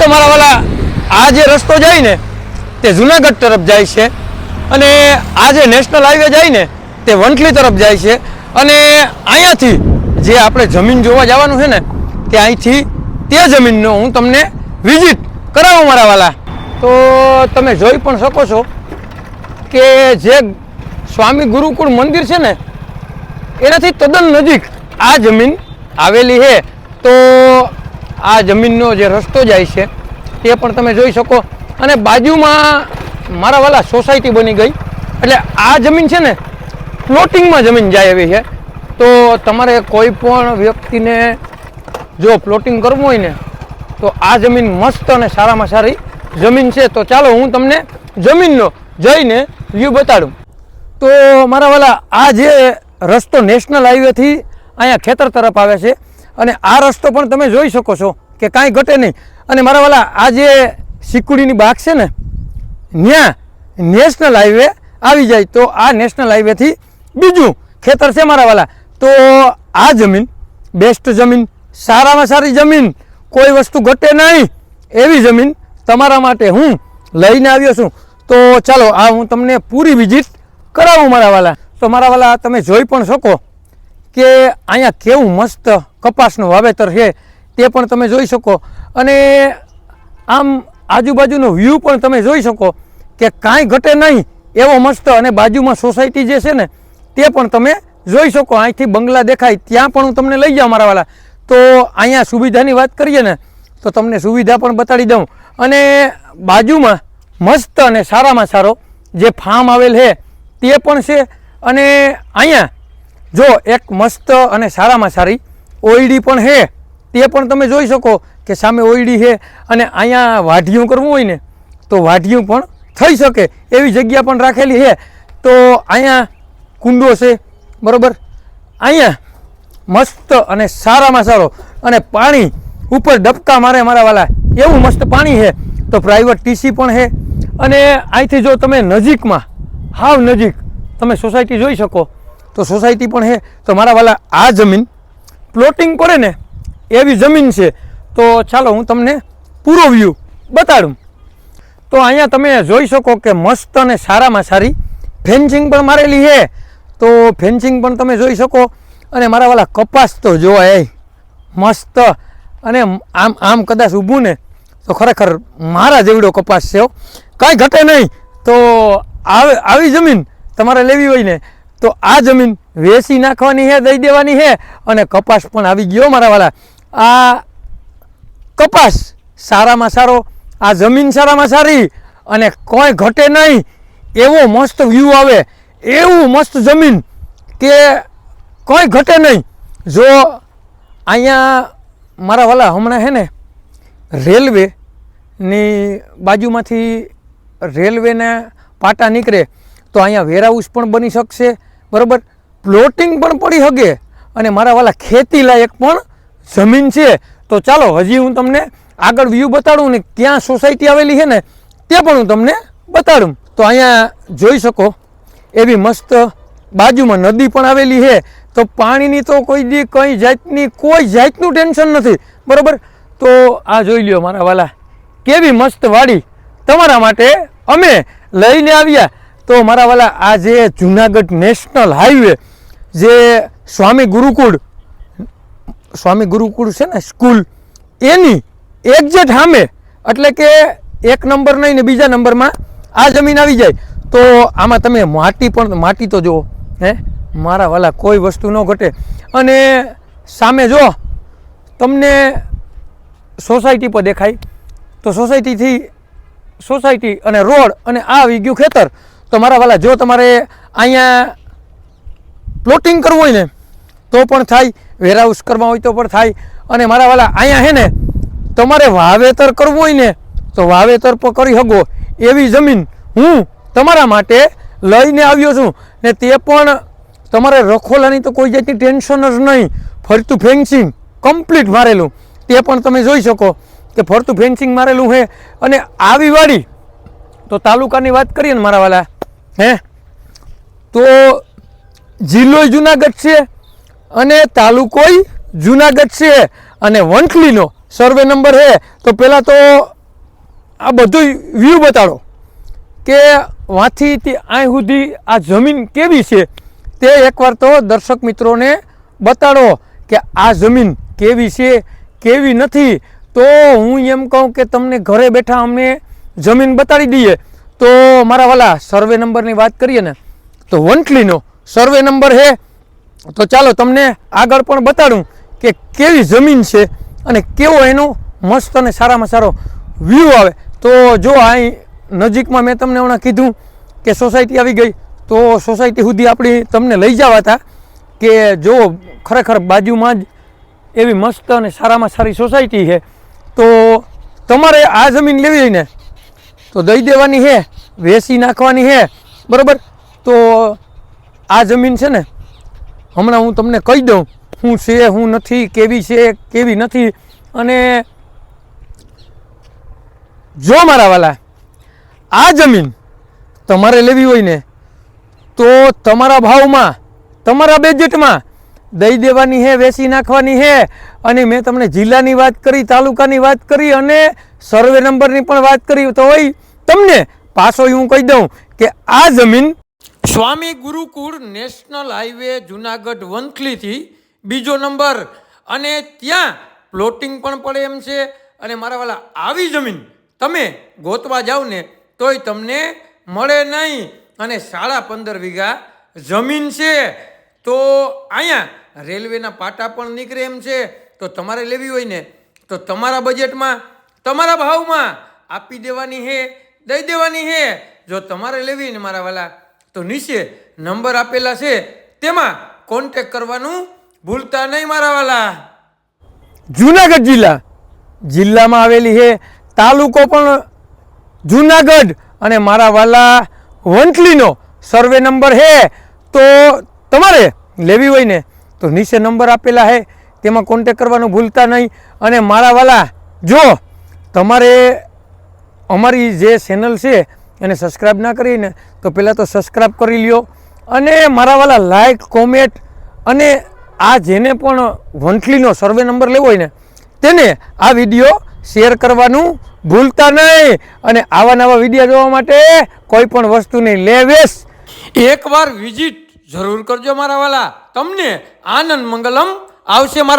તો મારા વાલા આ જે રસ્તો જાય ને, તે જુનાગઢ તરફ જાય છે. અને આ જે નેશનલ હાઈવે જાય ને, તે વંટલી તરફ જાય છે. અને અહીંયાથી જે આપણે જમીન જોવા જવાનું છે ને, તે અહીંથી તે જમીનનો હું તમને વિઝિટ કરાવું મારા વાલા. તો તમે જોઈ પણ શકો છો કે જે સ્વામી ગુરુકુળ મંદિર છે ને, એનાથી તદ્દન નજીક આ જમીન આવેલી છે. તો આ જમીનનો જે રસ્તો જાય છે તે પણ તમે જોઈ શકો. અને બાજુમાં મારા વાલા સોસાયટી બની ગઈ. એટલે આ જમીન છે ને, પ્લોટિંગમાં જમીન જાય એવી છે. તો તમારે કોઈ પણ વ્યક્તિને જો પ્લોટિંગ કરવું હોય ને, તો આ જમીન મસ્ત અને સારામાં સારી જમીન છે. તો ચાલો હું તમને જમીનનો જઈને વ્યૂ બતાડું. તો મારા વાલા, આ જે રસ્તો નેશનલ હાઈવેથી અહીંયા ખેતર તરફ આવે છે અને આ રસ્તો પણ તમે જોઈ શકો છો કે કાંઈ ઘટે નહીં. અને મારા વાલા, આ જે સિકુડીની બાગ છે ને ત્યાં નેશનલ હાઈવે આવી જાય તો આ નેશનલ હાઈવેથી બીજું ખેતર છે મારા વાલા. તો આ જમીન, બેસ્ટ જમીન, સારામાં સારી જમીન, કોઈ વસ્તુ ઘટે નહીં, એવી જમીન તમારા માટે હું લઈને આવ્યો છું. તો ચાલો, આ હું તમને પૂરી વિઝિટ કરાવું મારા વાલા. તો મારા વાલા, તમે જોઈ પણ શકો કે અહીંયા કેવું મસ્ત કપાસનું વાવેતર છે, તે પણ તમે જોઈ શકો. અને આમ આજુબાજુનો વ્યૂ પણ તમે જોઈ શકો કે કાંઈ ઘટે નહીં એવો મસ્ત અને બાજુમાં સોસાયટી જે છે ને, તે પણ તમે જોઈ શકો. અહીંથી બંગલા દેખાય, ત્યાં પણ હું તમને લઈ જાઉં મારા વાલા. તો અહીંયા સુવિધાની વાત કરીએ ને, તો તમને સુવિધા પણ બતાડી દઉં. અને બાજુમાં મસ્ત અને સારામાં સારો જે ફાર્મ આવેલ છે, તે પણ છે. અને અહીંયા જો એક મસ્ત અને સારામાં સારી ઓયડી પણ છે તે પણ તમે જોઈ શકો કે સામે ઓયડી છે અને અહીંયા વાઢિયું કરવું હોય ને, તો વાઢિયું પણ થઈ શકે એવી જગ્યા પણ રાખેલી છે તો અહીંયા કુંડો છે, બરાબર? અહીંયા મસ્ત અને સારામાં સારો અને પાણી ઉપર ડબકા મારે મારા વાલા, એવું મસ્ત પાણી છે તો પ્રાઇવેટ ટીસી પણ છે અને અહીંથી જો તમે નજીકમાં, હાવ નજીક, તમે સોસાયટી જોઈ શકો, તો સોસાયટી પણ છે તો મારા વાલા, આ જમીન પ્લોટિંગ પડે ને એવી જમીન છે. તો ચાલો હું તમને પૂરો વ્યૂ બતાડું. તો અહીંયા તમે જોઈ શકો કે મસ્ત અને સારામાં સારી ફેન્સિંગ પણ મારેલી છે. તો ફેન્સિંગ પણ તમે જોઈ શકો. અને મારા વાલા કપાસ તો જોવા એ. મસ્ત. અને આમ આમ કદાચ ઊભું ને, તો ખરેખર મારા જેવડો કપાસ છે કાંઈ ઘટે નહીં. તો આવી જમીન તમારે લેવી હોય ને તો આ જમીન વેચી નાખવાની છે દઈ દેવાની છે અને કપાસ પણ આવી ગયો મારા વાલા. આ કપાસ સારામાં સારો, આ જમીન સારામાં સારી અને કોઈ ઘટે નહીં, એવો મસ્ત વ્યૂ આવે, એવું મસ્ત જમીન કે કોઈ ઘટે નહીં. જો અહીંયા મારા વાલા હમણાં છે ને રેલવેની બાજુમાંથી રેલવેના પાટા નીકળે, તો અહીંયા વેરહાઉસ પણ બની શકશે બરાબર? પ્લોટિંગ પણ પડી શકે અને મારા વાલા ખેતી લાયક પણ જમીન છે. તો ચાલો, હજી હું તમને આગળ વ્યૂ બતાડું ને ક્યાં સોસાયટી આવેલી છે ને તે પણ હું તમને બતાડું. તો અહીંયા જોઈ શકો, એવી મસ્ત બાજુમાં નદી પણ આવેલી છે. તો પાણીની તો કોઈ દી કઈ જાતની, કોઈ જાતનું ટેન્શન નથી. બરાબર? તો આ જોઈ લ્યો મારા વાલા, કેવી મસ્ત વાડી. તમારા માટે અમે લઈને આવ્યા. તો મારા વાલા, આ જે જુનાગઢ નેશનલ હાઈવે, જે સ્વામી ગુરુકુળ સ્વામી ગુરુકુળ છે ને, સ્કૂલ, એની એક્ઝેટ સામે, એટલે કે એક નંબર નહીં ને બીજા નંબરમાં, આ જમીન આવી જાય. તો આમાં તમે માટી પણ, માટી તો જુઓ, હે? મારા વાલા, કોઈ વસ્તુ ન ઘટે. અને સામે જો, તમને સોસાયટી પર દેખાય. તો સોસાયટીથી, સોસાયટી અને રોડ અને આ આવી ગયું ખેતર. તો મારા વાલા, જો તમારે અહીંયા પ્લોટિંગ કરવું હોય ને, તો પણ થાય વેરહાઉસ કરવા હોય તો પણ થાય. અને મારા વાલા, અહીંયા છે ને, તમારે વાવેતર કરવું હોય ને, તો વાવેતર પણ કરી શકો. એવી જમીન હું તમારા માટે લઈને આવ્યો છું. ને તે પણ તમારે રખોલાની તો કોઈ જાતની ટેન્શન જ નહીં. ફરતું ફેન્સિંગ કમ્પ્લીટ મારેલું. તે પણ તમે જોઈ શકો કે ફરતું ફેન્સિંગ મારેલું છે. અને આવી વાડી, તો તાલુકાની વાત કરીએ ને મારા વાલા હે? તો જિલ્લો જુનાગઢ છે અને તાલુકોય જુનાગઢ છે અને વંથલીનો સર્વે નંબર છે. તો પહેલાં તો આ બધું વ્યૂ બતાડો કે વાંથી તે અહીં સુધી આ જમીન કેવી છે તે એકવાર તો દર્શક મિત્રોને બતાડો કે આ જમીન કેવી છે, કેવી નથી. તો હું એમ કહું કે તમને ઘરે બેઠા અમને જમીન બતાડી દઈએ. તો મારા વાલા સર્વે નંબરની વાત કરીએ ને, તો વંટલીનો સર્વે નંબર છે. તો ચાલો તમને આગળ પણ બતાડું કે કેવી જમીન છે અને કેવો એનો મસ્ત અને સારામાં સારો વ્યૂ આવે. તો જો અહીં નજીકમાં મેં તમને હમણાં કીધું કે સોસાયટી આવી ગઈ, તો સોસાયટી સુધી આપણી તમને લઈ જવા હતા કે જો ખરેખર બાજુમાં જ એવી મસ્ત અને સારામાં સારી સોસાયટી છે. તો તમારે આ જમીન લેવી ને તો દઈ દેવાની છે વેસી નાખવાની છે બરાબર? તો આ જમીન છે ને, હમણાં હું તમને કહી દઉં શું છે, હું નથી, કેવી છે, કેવી નથી, અને જો મારા વાલા, આ જમીન તમારે લેવી હોય ને, તો તમારા ભાવમાં, તમારા બજેટમાં દઈ દેવાની છે વેચી નાખવાની છે અને મેં તમને જિલ્લાની વાત કરી, તાલુકાની વાત કરી અને સર્વે નંબરની પણ વાત કરી. તો હોય તમને પાછો હું કહી દઉં કે આ જમીન સ્વામી ગુરુકુળ નેશનલ હાઈવે જુનાગઢ વંથલીથી બીજો નંબર. અને ત્યાં પ્લોટિંગ પણ પડે એમ છે. અને મારા વાલા, આવી જમીન તમે ગોતવા જાઓ ને તોય તમને મળે નહીં. અને સાડા પંદર વીઘા જમીન છે. તો અહીંયા રેલવેના પાટા પણ નીકળે એમ છે. તો તમારે લેવી હોય ને, તો તમારા બજેટમાં તમારા ભાવમાં આપી દેવાની છે દઈ દેવાની છે જો તમારે લેવી ને મારા વાલા, તો નીચે નંબર આપેલા છે. તેમાં કોન્ટેક કરવાનું ભૂલતા નહીં મારા વાલા. જુનાગઢ જિલ્લા. જિલ્લામાં આવેલી છે તાલુકો પણ જુનાગઢ અને મારા વાલા વંથલીનો સર્વે નંબર છે તો તમારે લેવી હોય ને તો નીચે નંબર આપેલા છે તેમાં કોન્ટેક કરવાનું ભૂલતા નહીં. અને મારા વાલા, જો તમારે અમારી જે ચેનલ છે એને સબસ્ક્રાઈબ ના કરીને, તો પહેલાં તો સબસ્ક્રાઈબ કરી લ્યો. અને મારા વાલા લાઈક કોમેન્ટ અને આ જેને પણ વંથલીનો સર્વે નંબર લેવો હોય ને, તેને આ વીડિયો શેર કરવાનું ભૂલતા નહીં. અને આવા નવા વીડિયો જોવા માટે કોઈ પણ વસ્તુની લે વેસ એકવાર વિઝિટ જરૂર કરજો મારા વાલા. તમને આનંદ મંગલમ આવશે મારા